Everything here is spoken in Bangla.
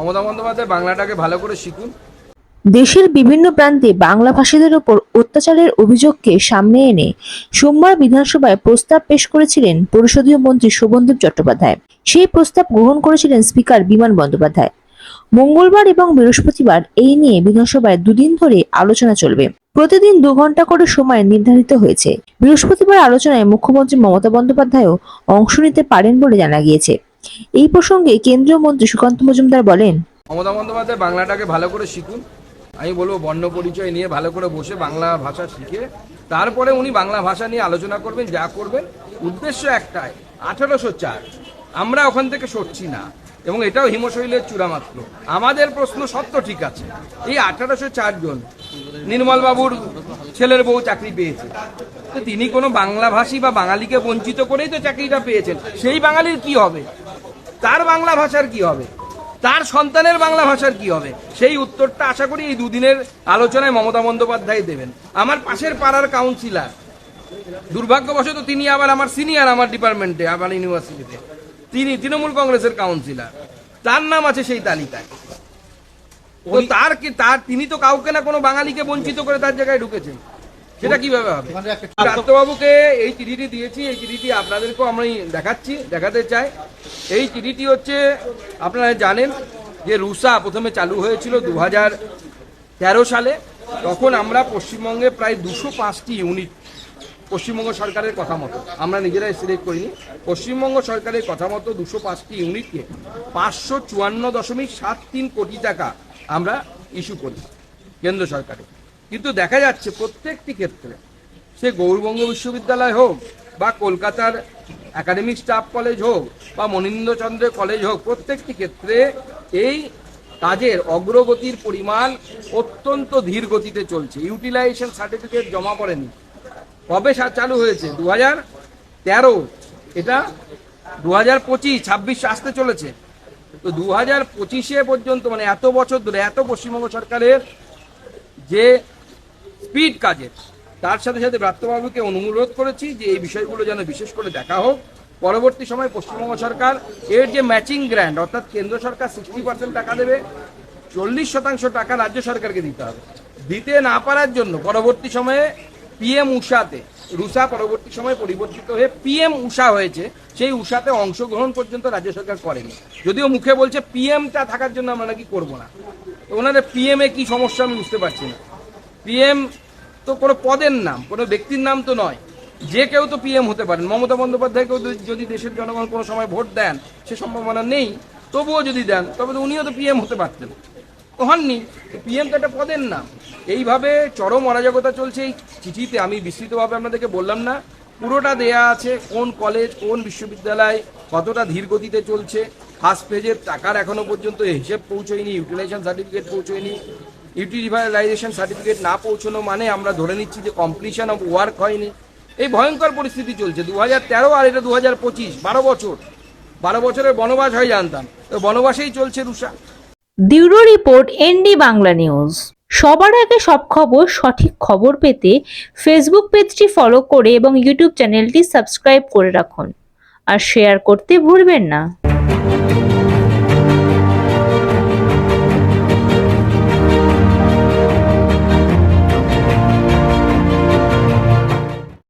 মমতা বন্দ্যোপাধ্যায় বাংলাটাকে ভালো করে শিখুন। দেশের বিভিন্ন প্রান্তে বাংলা ভাষীদের ওপর অত্যাচারের অভিযোগকে সামনে এনে সোমবার বিধানসভায় প্রস্তাব পেশ করেছিলেন পরিষদীয় মন্ত্রী শোভনদেব চট্টোপাধ্যায়। সেই প্রস্তাব গ্রহণ করেছিলেন স্পিকার বিমান বন্দ্যোপাধ্যায়। মঙ্গলবার এবং বৃহস্পতিবার এই নিয়ে বিধানসভায় দুদিন ধরে আলোচনা চলবে। প্রতিদিন দু ঘণ্টা করে সময় নির্ধারিত হয়েছে। বৃহস্পতিবার আলোচনায় মুখ্যমন্ত্রী মমতা বন্দ্যোপাধ্যায়ও অংশ নিতে পারেন বলে জানা গিয়েছে। এই প্রসঙ্গে কেন্দ্রীয় মন্ত্রী সুকান্ত মজুমদার বলেন, মমতা বন্দ্যোপাধ্যায় বাংলাটাকে ভালো করে শিখুন। আমি বলব বর্ণ পরিচয় নিয়ে ভালো করে বসে বাংলা ভাষা শিখে, তারপরে উনি বাংলা ভাষা নিয়ে আলোচনা করবেন, যা করবেন। উদ্দেশ্য একটাই, আঠেরোশো চার। আমরা ওখান থেকে সরছি না, এবং এটাও হিমশৈলের চূড়া মাত্র আমাদের প্রশ্ন সত্য ঠিক আছে। এই আঠারোশো চারজন নির্মল বাবুর ছেলের বউ চাকরি পেয়েছে। তো তিনি কোনো বাংলাভাষী বা বাঙালিকে বঞ্চিত করেই তো চাকরিটা পেয়েছেন। সেই বাঙালির কি হবে? তার বাংলা ভাষার কি হবে? তার সন্তানের বাংলা ভাষার কি হবে? সেই উত্তরটা আশা করি এই দুদিনের আলোচনায় মমতা বন্দ্যোপাধ্যায় দেবেন। আমার পাশের পাড়ার কাউন্সিলার দুর্ভাগ্যবশত তিনি আবার আমার সিনিয়র আমার ডিপার্টমেন্টে আমার ইউনিভার্সিটিতে তিনি তৃণমূল কংগ্রেসের কাউন্সিলার তার নাম আছে সেই তালিকায়। তো তার কি তার তিনি তো কাউকে না কোনো বাঙালিকে বঞ্চিত করে তার জায়গায় ঢুকেছেন। সেটা কীভাবে হবে? ডাক্তারবাবুকে এই চিঠিটি দিয়েছি এই চিঠিটি আপনাদেরকেও আমি দেখাচ্ছি দেখাতে চাই। এই চিঠিটি হচ্ছে আপনারা জানেন যে রুসা প্রথমে চালু হয়েছিল দু হাজার তেরো সালে। তখন আমরা পশ্চিমবঙ্গে প্রায় দুশো পাঁচটি ইউনিট পশ্চিমবঙ্গ সরকারের কথা মতো আমরা নিজেরাই সিলেক্ট করিনি। পশ্চিমবঙ্গ সরকারের কথা মতো দুশো পাঁচটি ইউনিটকে পাঁচশো চুয়ান্ন দশমিক সাত তিন কোটি টাকা আমরা ইস্যু করি কেন্দ্র সরকারে কিন্তু দেখা যাচ্ছে প্রত্যেকটি ক্ষেত্রে, সে গৌরবঙ্গ বিশ্ববিদ্যালয় হোক বা কলকাতার একাডেমিক স্টাফ কলেজ হোক বা মনীন্দ্রচন্দ্র কলেজ হোক, প্রত্যেকটি ক্ষেত্রে এই কাজের অগ্রগতির পরিমাণ অত্যন্ত ধীর গতিতে চলছে। ইউটিলাইজেশন সার্টিফিকেট জমা পড়েনি। কবে চালু হয়েছে? দু হাজার তেরো। এটা দু হাজার পঁচিশ, ছাব্বিশ আসতে চলেছে। তো দু হাজার পঁচিশে পর্যন্ত মানে এত বছর ধরে, এত পশ্চিমবঙ্গ সরকারের যে স্পিড কাজের। তার সাথে সাথে ব্রাত্যবাবুকে অনুরোধ করেছি যে এই বিষয়গুলো যেন বিশেষ করে দেখা হোক। পরবর্তী সময় পশ্চিমবঙ্গ সরকার এর যে ম্যাচিং গ্র্যান্ড অর্থাৎ কেন্দ্র সরকার সিক্সটি পার্সেন্ট টাকা দেবে, চল্লিশ শতাংশ টাকা রাজ্য সরকারকে দিতে হবে। দিতে না পারার জন্য পরবর্তী সময়ে পিএম উষাতে রুষা পরবর্তী সময়ে পরিবর্তিত হয়ে পিএম উষা হয়েছে, সেই উষাতে অংশগ্রহণ পর্যন্ত রাজ্য সরকার করেনি। যদিও মুখে বলছে পিএমটা থাকার জন্য আমরা নাকি করব না। ওনাদের পিএম কি সমস্যা আমি বুঝতে পারছি না। পিএম তো কোনো পদের নাম, কোনো ব্যক্তির নাম তো নয়। যে কেউ তো পিএম হতে পারেন। মমতা বন্দ্যোপাধ্যায়কেও যদি- দেশের জনগণ কোনো সময় ভোট দেন, সে সম্ভাবনা নেই। তবুও যদি দেন, তবে তো উনিও তো পিএম হতে পারতেন। তো হননি। পিএম তো একটা পদের নাম। এইভাবে চরম অরাজকতা চলছে। এই চিঠিতে আমি বিস্তৃতভাবে আপনাদেরকে বললাম না, পুরোটা দেয়া আছে কোন কলেজ, কোন বিশ্ববিদ্যালয় কতটা ধীর গতিতে চলছে। ফার্স্ট পেজের টাকার এখনও পর্যন্ত হিসেব পৌঁছয়নি ইউটিলাইজেশন সার্টিফিকেট পৌঁছয়নি। ইউটিলাইজেশন সার্টিফিকেট না পৌঁছানো মানে আমরা ধরে নিচ্ছি যে কমপ্লিশন অফ ওয়ার্ক হয়নি। এই ভয়ঙ্কর পরিস্থিতি চলছে। দু হাজার তেরো আর এটা দু হাজার পঁচিশ, বারো বছর। বারো বছরের বনবাস হয় জানতাম। তো বনবাসেই চলছে Rusha. Bureau report ND Bangla news. সবার আগে সব খবর, সঠিক খবর পেতে ফেসবুক পেজটি ফলো করে এবং ইউটিউব চ্যানেলটি সাবস্ক্রাইব করে রাখুন। আর শেয়ার করতে ভুলবেন না।